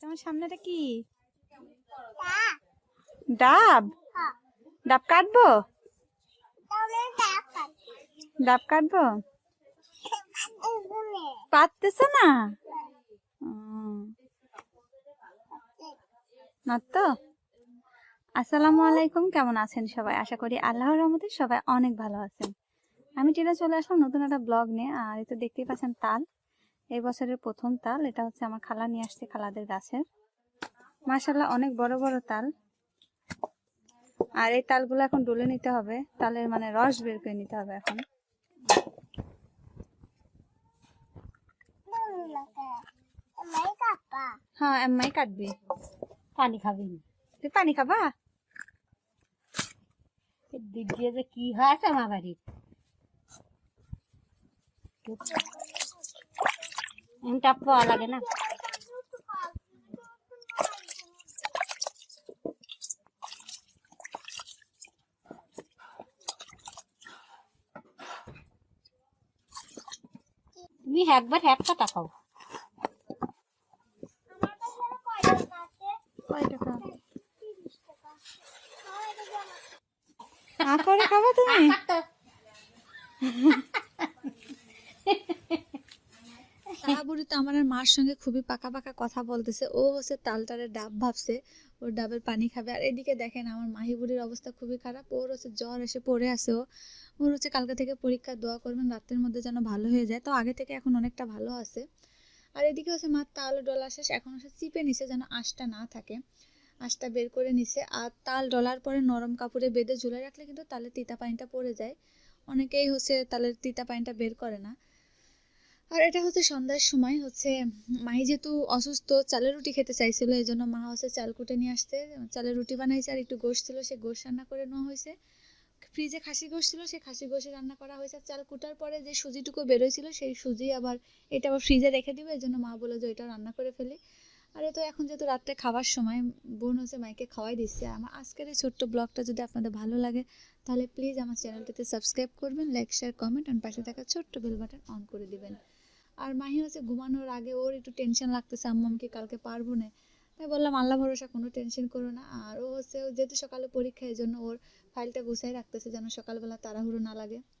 তোমার সামনেটা কি? ডাব? ডাব কাটবো? ডাব কাটবো। পারতেছ না? না তো আসসালামু আলাইকুম কেমন আছেন সবাই? আশা করি আল্লাহর রহমতে সবাই অনেক ভালো আছেন। আমি টিনা চলে আসলাম নতুন একটা ব্লগ নিয়ে আর এই তো দেখতেই পাচ্ছেন তাল। এই বছরের প্রথম তাল এটা হচ্ছে আমার খালা নিয়ে আসছে খালাদের গাছের। মাশাল্লাহ অনেক বড় বড় তাল। আর এই তালগুলো এখন ডলে নিতে হবে তালের মানে রস বের করে নিতে হবে এখন। হ্যাঁ এমআই কাটবি। পানি খাবি তুই পানি খাবা? দিক দিয়ে যে কি হয়েছে আমার বাড়ির। এমটা পাওয়া লাগে না। তুমি একবার এক খাও। টাকা আ করে খাবা তুমি বুড়ি তো আমার আর মার সঙ্গে খুবই পাকা পাকা কথা বলতেছে। ও হচ্ছে তালটারে ডাব ভাবছে ওর ডাবের পানি খাবে। আর এদিকে দেখেন আমার মাহি বুড়ির অবস্থা খুবই খারাপ। ওর হচ্ছে জ্বর এসে পড়ে আছে ও। ওর হচ্ছে কালকে থেকে পরীক্ষা দোয়া করবেন, রাতের মধ্যে যেন ভালো হয়ে যায়। তো আগে থেকে এখন অনেকটা ভালো আছে। আর এদিকে হচ্ছে মার তাল ডলা শেষ। এখন হচ্ছে চিপে নিছে যেন আঁশটা না থাকে। আঁশটা বের করে নিছে। আর তাল ডলার পরে নরম কাপড়ে বেঁধে ঝুলে রাখলে কিন্তু তালের তিতা পানিটা পড়ে যায়। অনেকেই হচ্ছে তালের তিতা পানিটা বের করে না। আর এটা হচ্ছে সন্ধ্যার সময়, হচ্ছে মাহি যেহেতু অসুস্থ, চালের রুটি খেতে চাইছিল এই জন্য মা হচ্ছে চাল কুটে নিয়ে আসতে। চালের রুটি বানাইছে আর একটু গোশ ছিল, সে গোশ রান্না করে নেওয়া হয়েছে। ফ্রিজে খাসি গোশ ছিল সেই খাসি গোশে রান্না করা হয়েছে। চাল কুটার পরে যে সুজিটুকু বেরোয়ছিল, সেই সুজি আবার এটা আবার ফ্রিজে রেখে দিবে এই জন্য মা বলে যে এটা রান্না করে ফেলি। আর তো এখন যেহেতু রাত্রে খাওয়ার সময়, বোন হচ্ছে মাইকে খাওয়াই দিচ্ছে। আমার আজকের এই ছোট্ট ব্লগটা যদি আপনাদের ভালো লাগে, তাহলে প্লিজ আমার চ্যানেলটিতে সাবস্ক্রাইব করবেন লাইক শেয়ার কমেন্ট আর পাশে থাকা ছোট্ট বেল বাটন অন করে দিবেন। আর মাহি হচ্ছে ঘুমানোর আগে ওর একটু টেনশন লাগতেছে, আম্মু আমি কি কালকে পারব না। তাই বললাম, আল্লাহ ভরসা, কোনো টেনশন করো না। আর ও হচ্ছে যেহেতু সকালে পরীক্ষা এই জন্য ওর ফাইলটা গুছাই রাখতেছে যেন সকালবেলা তাড়াহুড়ো না লাগে।